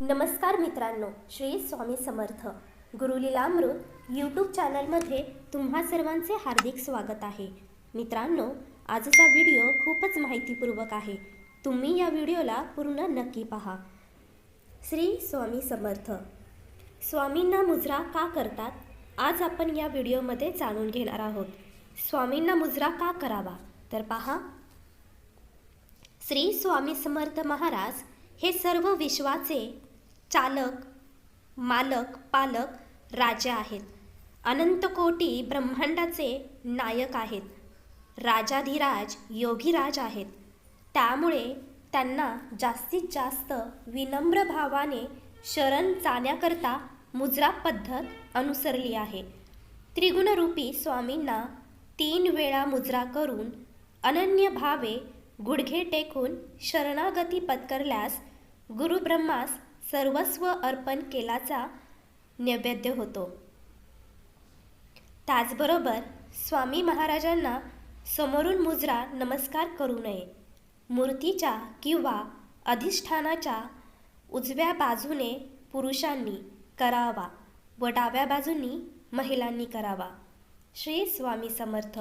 नमस्कार मित्रांनो श्री स्वामी समर्थ. गुरुलीलामृत यूट्यूब चॅनलमध्ये तुम्हा सर्वांचे हार्दिक स्वागत आहे. मित्रांनो आजचा व्हिडिओ खूपच माहितीपूर्वक आहे. तुम्ही या व्हिडिओला पूर्ण नक्की पहा. श्री स्वामी समर्थ. स्वामींना मुजरा का करतात? आज आपण या व्हिडिओमध्ये जाणून घेणार आहोत. स्वामींना मुजरा का करावा? तर पहा. श्री स्वामी समर्थ महाराज हे सर्व विश्वाचे चालक मालक पालक राजा आहेत. अनंतकोटी ब्रह्मांडाचे नायक आहेत. राजाधिराज योगीराज आहेत. त्यामुळे त्यांना जास्तीत जास्त विनम्र भावाने शरण जाण्याकरता मुजरा पद्धत अनुसरली आहे. त्रिगुणरूपी स्वामींना तीन वेळा मुजरा करून अनन्य भावे गुडघे टेकून शरणागती पत्करल्यास गुरुब्रह्मास सर्वस्व अर्पण केल्याचा नैवेद्य होतो. त्याचबरोबर स्वामी महाराजांना समोरून मुजरा नमस्कार करू नये. मूर्तीच्या किंवा अधिष्ठानाच्या उजव्या बाजूने पुरुषांनी करावा व डाव्या बाजूंनी महिलांनी करावा. श्री स्वामी समर्थ.